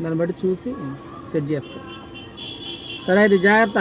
దాన్ని బట్టి చూసి సెట్ చేసుకో. సరే అయితే జాగ్రత్త.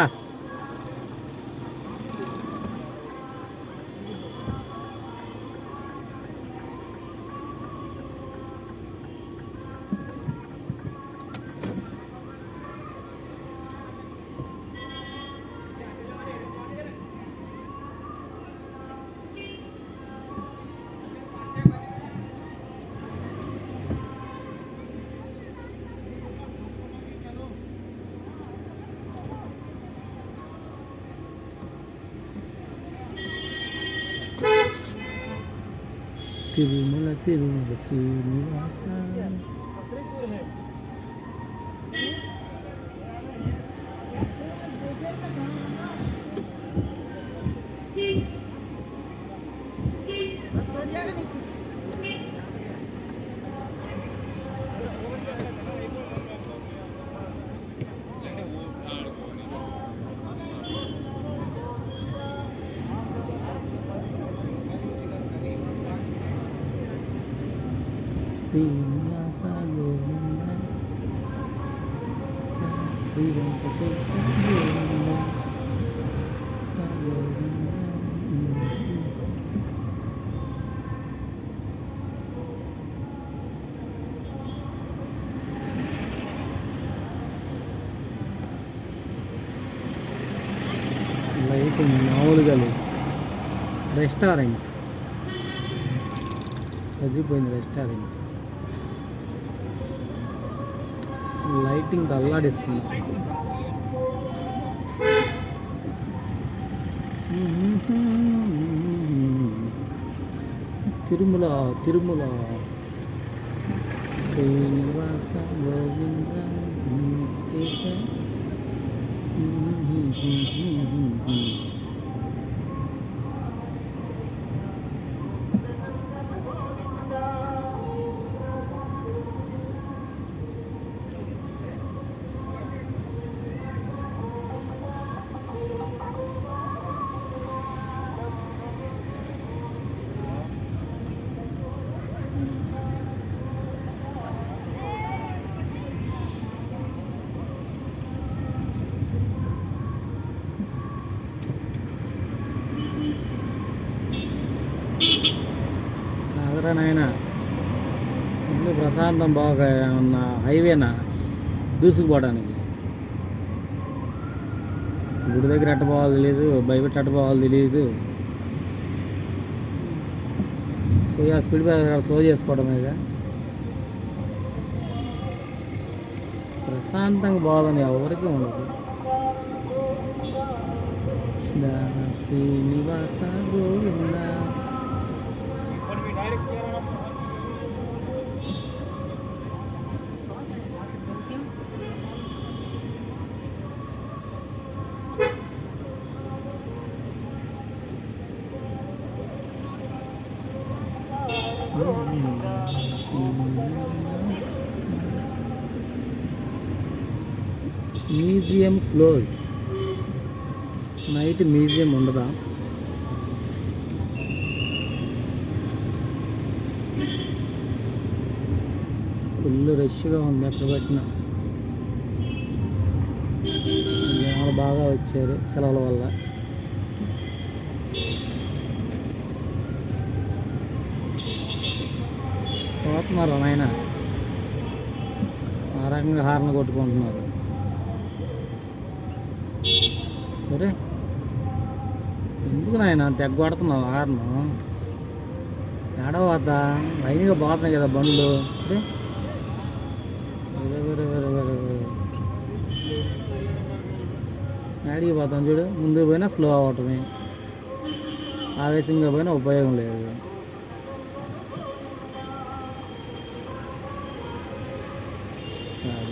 తిరుమల తిరుమల శ్రీనివాస శ్రీనివాస గోవింద శ్రీ వెంకటేశ గోవింద గోవింద లైటింగ్ మామూలుగా లేదు రెస్టారెంట్ తగ్గిపోయింది రెస్టారెంట్ లైటింగ్ అల్లాడిస్తుంది తిరుమల తిరుమల శ్రీనివాస గోవింద వెంకటేశ. ఆగరా నాయన ఇల్లు ప్రశాంతం బాగా ఉన్న హైవేనా? దూసుకుపోవడానికి. గుడి దగ్గర ఎట్ట పోవాలి తెలియదు బయట ఎట్ట పోవాలి తెలియదు పోయి ఆ స్పీడ్ బ్రేకర్ స్లో చేసుకోవడం మీద ప్రశాంతంగా బాగుంది ఎవరికి ఉండదు. Srinivasa Govinda. Museum close night museum ఉండదా? ఫుల్ రష్గా ఉంది ఎక్కడ పట్టిన. జనాలు బాగా వచ్చారు సెలవుల వల్ల. పోతున్నారు నాయన. ఆ రకంగా హార్న్ కొట్టుకుంటున్నారు. సరే. ఎందుకు నాయన తెగ కొడుతున్నావు హార్న్? ఏడవద్దా? లైన్గా పోతున్నాయి కదా బండ్లు. అరే యాడికి పోతాం చూడు ముందుకు పోయినా స్లో అవటమే ఆవేశంగా పోయినా ఉపయోగం లేదు.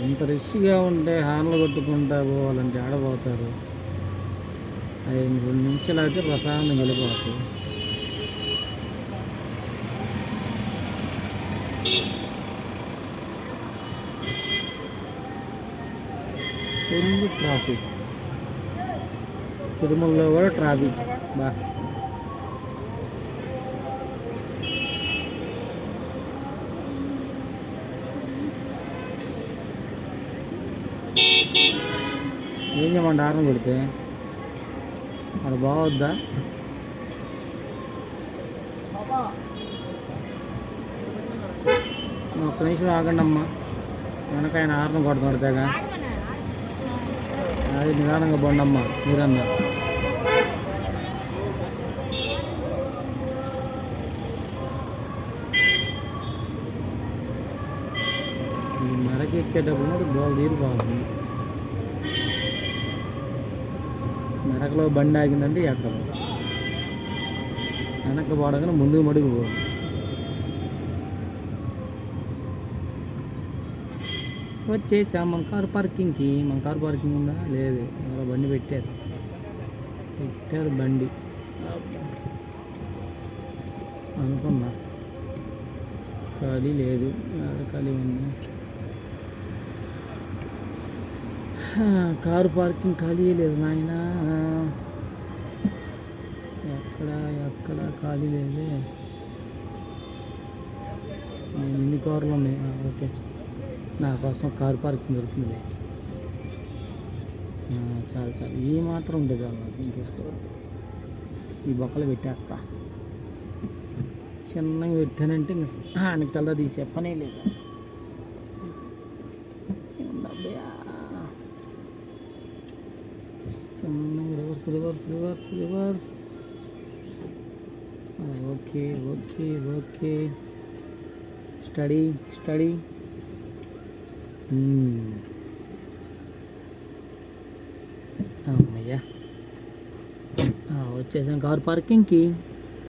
ఇంత రిష్గా ఉంటే హార్న్లు కొట్టుకుంటా పోవాలంటే ఆడపోతారు అవి రెండు నిమిషాలు అయితే ప్రశాంతంగా వెళ్ళిపోతారు ఫుల్ ట్రాఫిక్ తిరుమలలో కూడా ట్రాఫిక్. బా. ఏం చేయమంటే హార్న్ కొడితే అది బాగొద్దా? ఒక్క నిమిషం ఆగండి అమ్మా. వెనక ఆయన హార్న్ కొడుతున్నాడుగా అది నిదానంగా బండమ్మా మీరన్నా ఈ ఎక్కేటప్పుడు కూడా నీరు బాగుంది. మెడకలో బండి ఆగిందంటే ఎక్కదు వెనక పోవడం ముందుకు మడుగు పోదు వచ్చేసాం మన కారు పార్కింగ్కి మన కారు పార్కింగ్ ఉందా? లేదు. ఎవరో బండి పెట్టారు. పెట్టారు బండి. అనుకున్నా. ఖాళీ లేదు. ఖాళీ ఉంది? కారు పార్కింగ్ ఖాళీ లేదు నాయన. ఎక్కడ ఎక్కడ ఖాళీ లేదే. నేను ఇన్ని కార్లు ఉన్నాయి. ఓకే. నా కోసం కారు పార్కింగ్ దొరుకుతుంది చాలు చాలు. ఈ మాత్రం ఉండేది చాలు నాకు ఇంకేసుకోవాలి ఈ బొక్కలు పెట్టేస్తా. చిన్నగా పెట్టానంటే ఇంక ఆయనకి తల తీసే పనే లేదు ఏందబ్బయ్యా. చిన్నగా రివర్స్ రివర్స్ రివర్స్ రివర్స్ ఆ, okay okay okay steady steady మ్మ్. అమ్మయ్యా ఆ, వచ్చేసాం కార్ పార్కింగ్కి